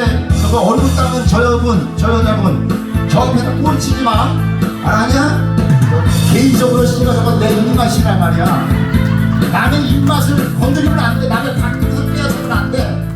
쳐도 되는데 저거 얼굴 닦은 저 여분, 저 여자분 저 앞에서 꼬리 치지 마. 알았냐? 개인적으로 씨가 저거 내 입맛이란 말이야. 남의 입맛을 건드리면 안 돼. 남의 밥그릇을 빼앗으면 안 돼.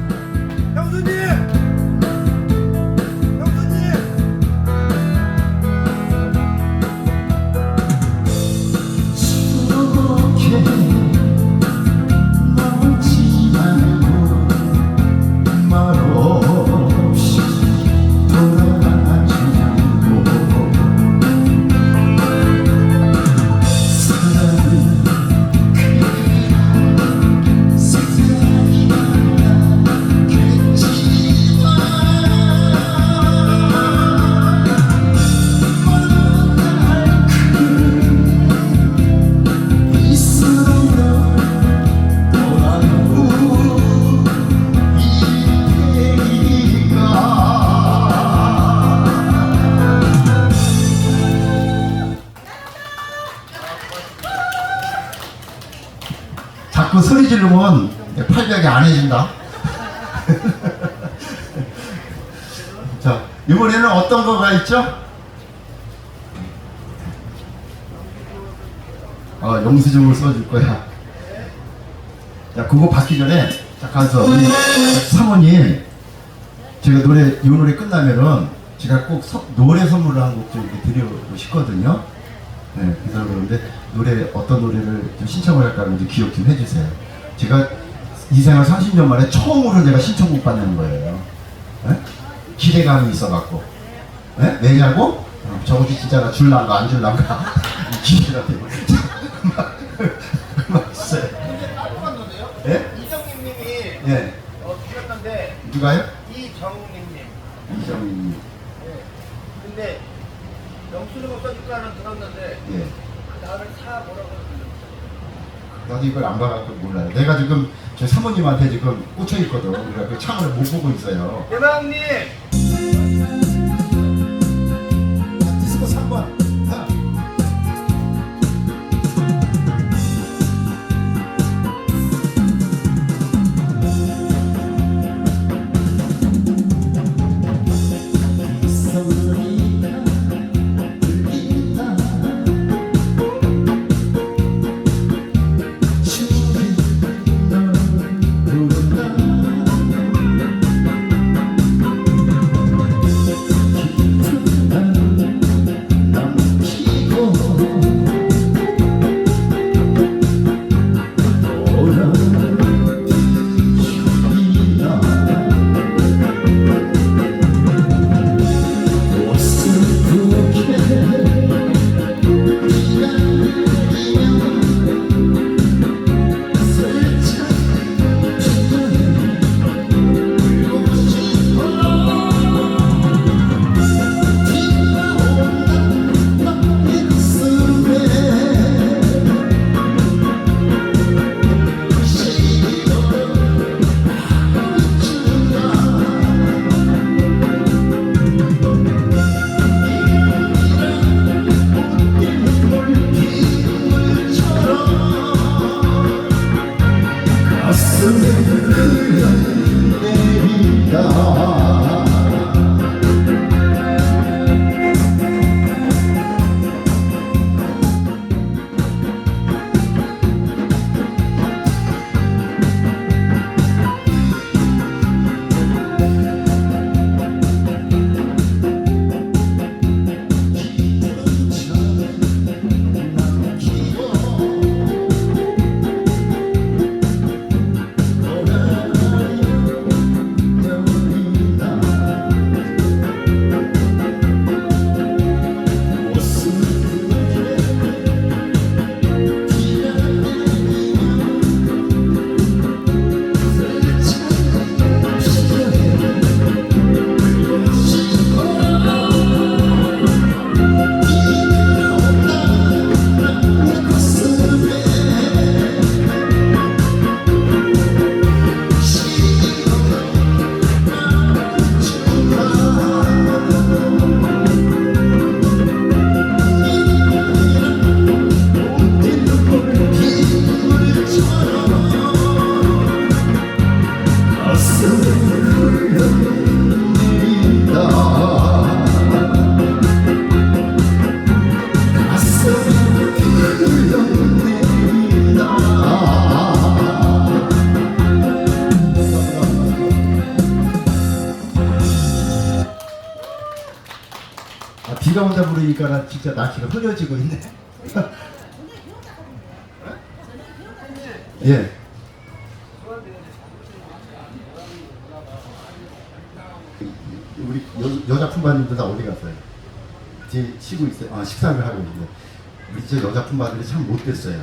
팔벽이 안 해진다. 자, 이번에는 어떤 거가 있죠? 어, 영수증을 써줄 거야. 자, 그거 받기 전에, 자, 가서, 우리 사모님, 제가 노래, 이 노래 끝나면은, 제가 꼭 서- 노래 선물을 한 곡 좀 드리고 싶거든요. 네, 그래서 그런데 노래, 어떤 노래를 좀 신청을 할까 기억 좀 해주세요. 제가 이 생활 30년 만에 처음으로 내가 신청곡 받는 거예요. 네? 기대감이 있어갖고. 네? 왜냐고? 어, 저거 진짜 나 줄란가 안 줄란가 기대가 되고. 똑같은데요? 예? 이정님님이 예. 어, 주셨는데 누가요? 이정님님. 이정민. 예. 근데 영수증을 써줄까는 들었는데 예. 그 다음에 사 뭐라고 했는데 나도 이걸 안 봐갖고 몰라요. 내가 지금 저 사모님한테 지금 꽂혀 있거든. 그래서 그 창을 못 보고 있어요. 대방님! 나 진짜 날씨가 흐려지고 있네. 예. 우리 여, 여자 품바님들 다 어디 갔어요? 뒤에 쉬고 있어요. 아 식사를 하고 있는데 우리 저 여자 품바들이 참 못됐어요.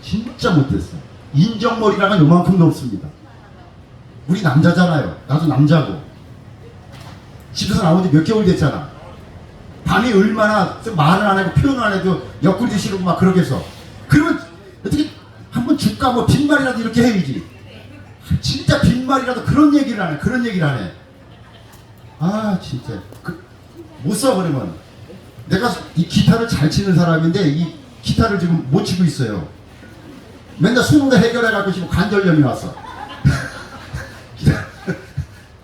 진짜 못됐어. 인정머리랑은 요만큼도 없습니다. 우리 남자잖아요. 나도 남자고. 집에서 나온 지 몇 개월 됐잖아. 밤이 얼마나 좀 말을 안 하고 표현을 안 해도 옆구리도 싫고 막 그러겠어. 그러면 어떻게 한번 줄까 뭐 빈말이라도 이렇게 해야지. 진짜 빈말이라도 그런 얘기를 안 해. 그런 얘기를 안 해. 아 진짜 그, 못 써버리면 내가 이 기타를 잘 치는 사람인데 이 기타를 지금 못 치고 있어요. 맨날 손으로 해결해 갖고 지금 관절염이 왔어.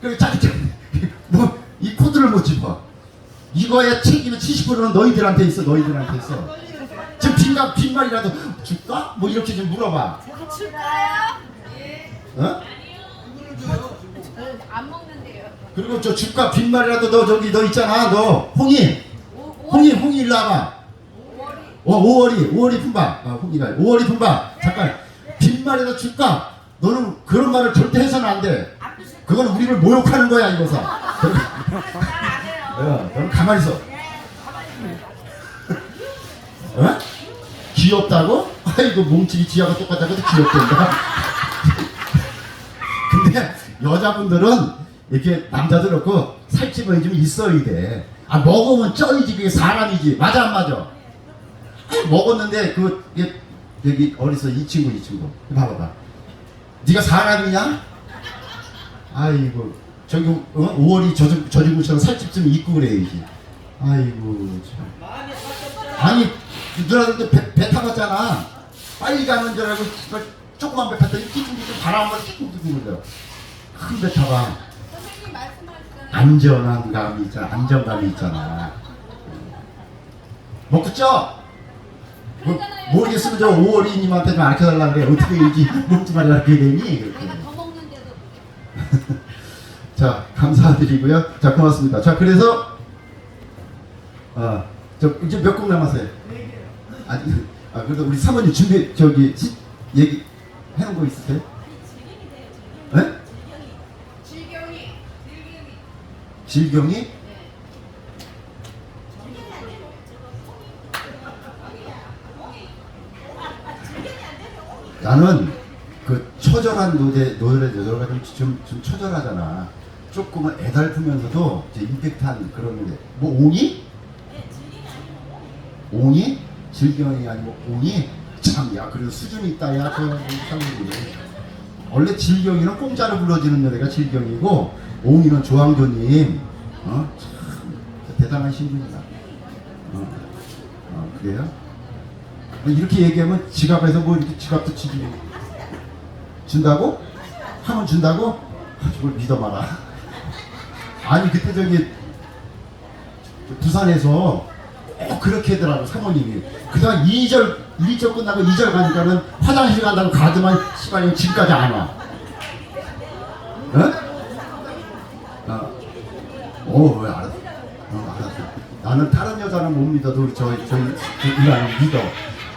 그래 짜증 뭐이 코드를 못 짚어. 이거의 책임은 70%는 너희들한테 있어. 너희들한테 있어. 지금 빈말 빈말이라도 줄까? 뭐 이렇게 좀 물어봐. 어? 안 먹는데요. 그리고 저 집값 빈말이라도 너 저기 너 있잖아 너 홍이 홍이 홍이 일로 와봐 어 5월이 5월이 품바 아 홍이가 5월이 품바 잠깐 빈말에다 줄까 너는 그런 말을 절대 해서는 안돼 그건 우리를 모욕하는 거야 이거사 어, 너는 가만히 있어 어? 귀엽다고? 아이고 몸집이 지하고 똑같다고 해도 귀엽단다 근데 여자분들은 이렇게 남자들 그렇고 살집은 좀 있어야 돼. 아 먹으면 쪄이지 그게 사람이지. 맞아 안 맞아? 먹었는데 그 이게 여기 어디서 이 친구 이 친구 봐봐봐. 네가 사람이냐? 아이고 저기 어? 5월이 저주 저주구처럼 살집 좀 있고 그래야지. 아이고 참. 아니 누나들도 배, 배 타봤잖아. 빨리 가는 줄 알고 조그만 배 탔더니 띠뚱띠뚱 바람 한번 띠뚱띠뚱 불려. 큰배 타봐. 선생님. 안전한 감이 있잖아. 안정감이 있잖아. 쪄. 뭐, 모르겠으면 저 5월이님한테 좀 알려달라 그래. 어떻게 이지 먹지 말라 그렇게 되니? 내가 그렇게. 더 먹는데도 자, 감사드리고요. 자, 고맙습니다. 자, 그래서 아, 저 이제 몇 곡 남았어요? 아니, 아, 그래도 우리 사모님 준비 저기 시, 얘기 해놓은 거 있으세요? 네? 질경이 질경이 질경이? 나는 그 처절한 노래 노래 좀, 좀, 좀 처절하잖아. 조금은 애달프면서도 이제 임팩트한 그런 노래. 뭐 옹이? 옹이? 질경이 아니고 옹이? 참, 야, 그래도 수준이 있다, 야, 저 사람들이. 원래 질경이는 공짜로 불러지는 노래가 질경이고, 옹이는 조항조님, 어? 참, 대단하신 분이다. 어, 어 그래요? 이렇게 얘기하면 지갑에서 뭐 이렇게 지갑도 치지 준다고? 하면 준다고? 아, 저걸 믿어봐라. 아니 그때 저기 부산에서 꼭 그렇게 하더라고 사모님이. 그동안 2절 1절 끝나고 2절 가니까는 화장실 간다고 가더만 시간이 지금까지 안 와. 어? 어. 오, 왜 알았어? 어, 알았어. 나는 다른 여자는 못 믿어도 저, 저, 저 이라는 믿어.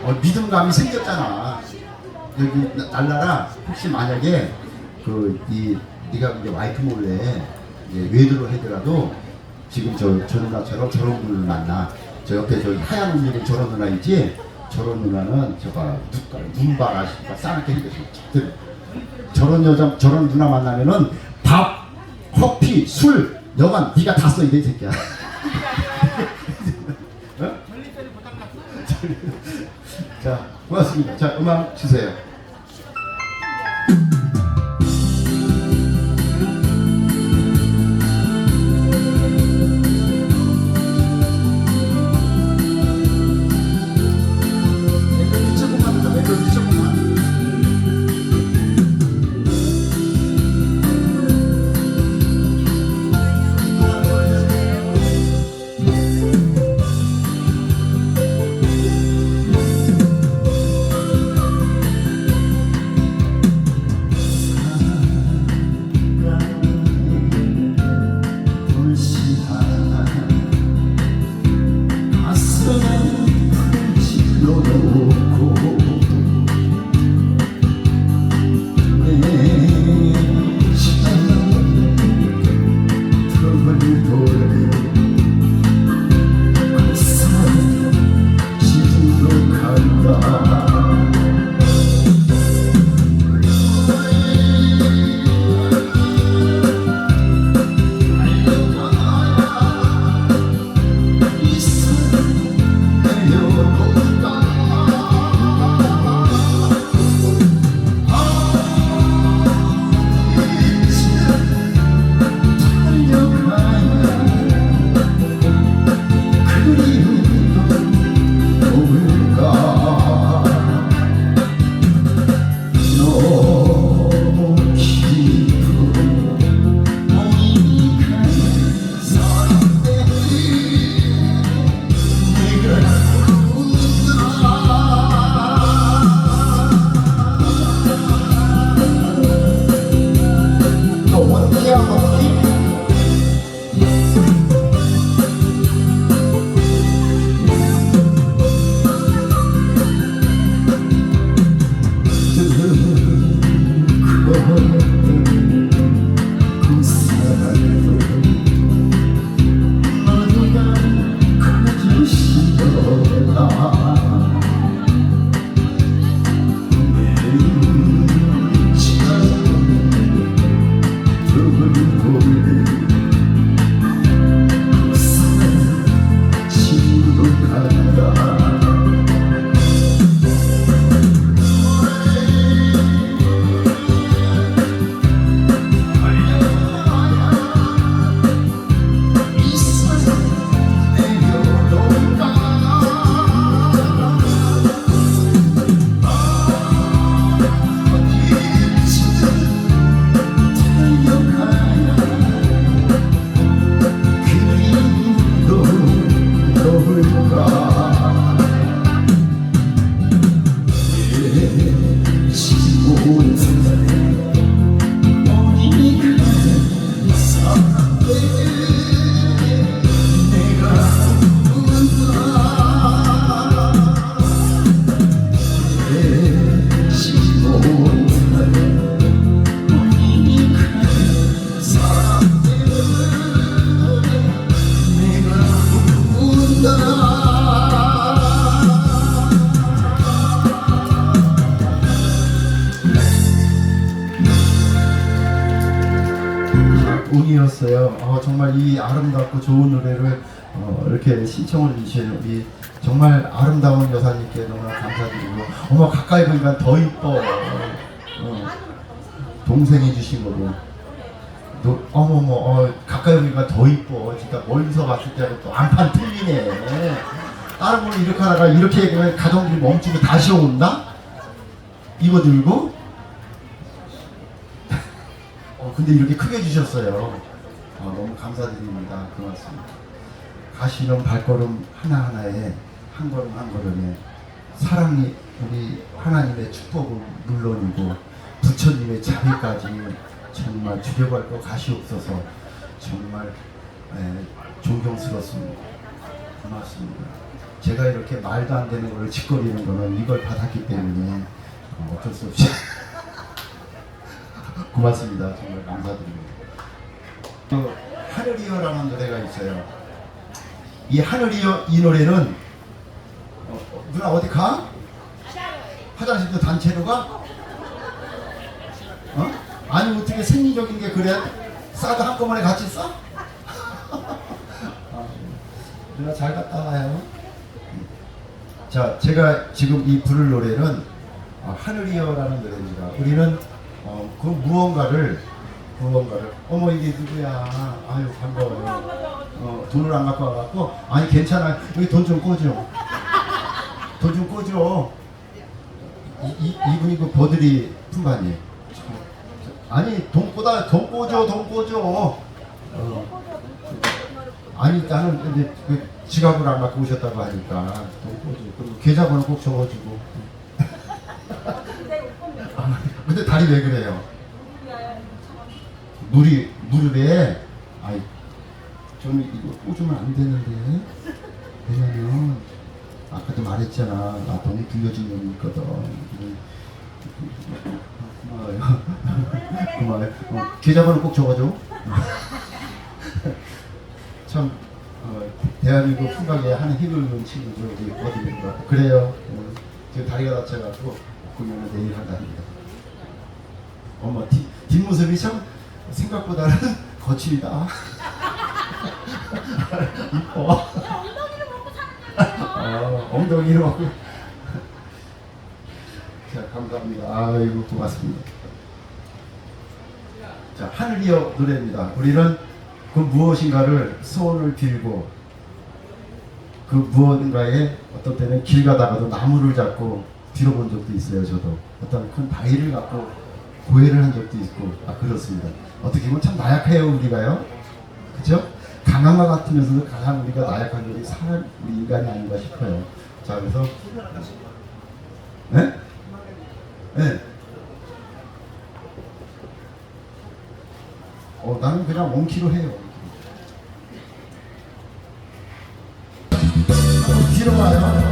어, 믿음감이 생겼잖아. 여기 나- 날라라 혹시 만약에 그 이 네가 이제 와이프 몰래 외도를 하더라도 지금 저, 저 누나처럼 저런 분을 만나. 저 옆에 저 하얀 옷 입은 저런 누나 있지? 저런 누나는 눈깔 눈바라 씨발 싸납게 생겼어. 저런 여자 저런 누나 만나면은 밥, 커피, 술, 여간 네가 다 써야 돼이 새끼야. 어? 자, 고맙습니다. 자, 음악 주세요. 싫어라 운이었어요. 어, 정말 이 아름답고 좋은 노래를 어, 이렇게 신청을 주신 우리 정말 아름다운 여사님께 너무나 감사드리고 어머 가까이 보니까 더 이뻐. 어, 동생이 주신 거고. 너, 어머머 어, 가까이 보니까 더 이뻐. 진짜 멀리서 봤을 때하고 또 안판 틀리네. 다른 분이 이렇게 하다가 이렇게 얘기하면 가정들이 멈추고 다시 온다? 이거 들고? 어, 근데 이렇게 크게 주셨어요. 어, 너무 감사드립니다. 고맙습니다. 가시는 발걸음 하나하나에 한 걸음 한 걸음에 사랑이 우리 하나님의 축복은 물론이고 부처님의 자비까지 정말 주려갈 것 가시옵소서 정말 에, 존경스럽습니다. 고맙습니다. 제가 이렇게 말도 안 되는 걸 짓거리는 거는 이걸 받았기 때문에 어, 어쩔 수 없이 고맙습니다. 정말 감사드립니다. 그 하늘이여라는 노래가 있어요. 이 하늘이여 이 노래는 어, 어, 누나 어디 가? 화장실도 단체로 가? 어? 아니 어떻게 생리적인 게 그래? 싸도 한꺼번에 같이 싸? 아, 누나 잘 갔다 와요. 자, 제가 지금 이 부를 노래는 어, 하늘이여라는 노래입니다. 우리는 어, 그 무언가를 무언가를 어머 이게 누구야? 아유 반가워요. 어, 돈을 안 갖고 와갖고 아니 괜찮아 여기 돈좀 꿔줘. 돈좀 꿔줘. 이, 이, 이분이 그 버들이 품바님. 아니 돈 꿔다 돈 꿔줘 돈 꿔줘. 어. 아니 나는 이제 그 지갑을 안 갖고 오셨다고 하니까 돈 꿔줘. 그리고 계좌번호 꼭 적어주고. 아, 근데 다리 왜 그래요? 물이 무릎에 아이 좀 이거 꽂으면 안 되는데 왜냐면 아까도 말했잖아. 나 돈이 빌려준 놈이 있거든. 고마워요. 고마워요. 어, 계좌번호 꼭 적어줘. 참 어, 대한민국 후각에 한 힘을 는 친구들 것 같아. 그래요. 어, 지금 다리가 다쳐가지고 공연을 내일 한다 합니다. 어머 뒷, 뒷모습이 참 생각보다는 거칠다. 이뻐. 아, 엉덩이를 먹고. 자, 감사합니다. 아이고, 고맙습니다. 자, 하늘이여 노래입니다. 우리는 그 무엇인가를 소원을 빌고 그 무언가에 어떤 때는 길 가다가도 나무를 잡고 들어본 적도 있어요, 저도. 어떤 큰 바위를 갖고 고해를 한 적도 있고, 아, 그렇습니다. 어떻게 보면 참 나약해요, 우리가요. 그죠? 강한 것 같으면서도 가장 우리가 나약한 것이 사람, 우리 인간이 아닌가 싶어요. 자, 그래서, 네? 네. 어, 나는 그냥 원키로 해요. 뒤로 거예요.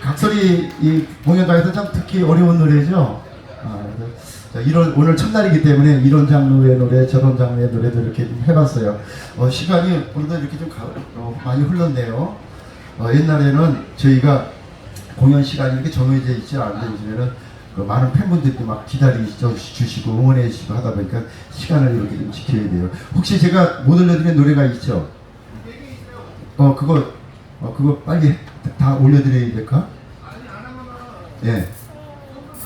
가지 이 공연장에서 참 듣기 어려운 노래죠. 아, 자, 이런 오늘 첫날이기 때문에 이런 장르의 노래, 저런 장르의 노래도 이렇게 좀 해봤어요. 어, 시간이 오늘도 이렇게 좀 가, 어, 많이 흘렀네요. 어, 옛날에는 저희가 공연 시간이 이렇게 정해져 있지 않은데 요즘에는 그 많은 팬분들도 막 기다려 주시고 응원해 주시고 하다 보니까 시간을 이렇게 좀 지켜야 돼요. 혹시 제가 못 올려드린 노래가 있죠? 어 그거 어 그거 빨리 다 올려드려야 될까? 아니 안 하면은 예.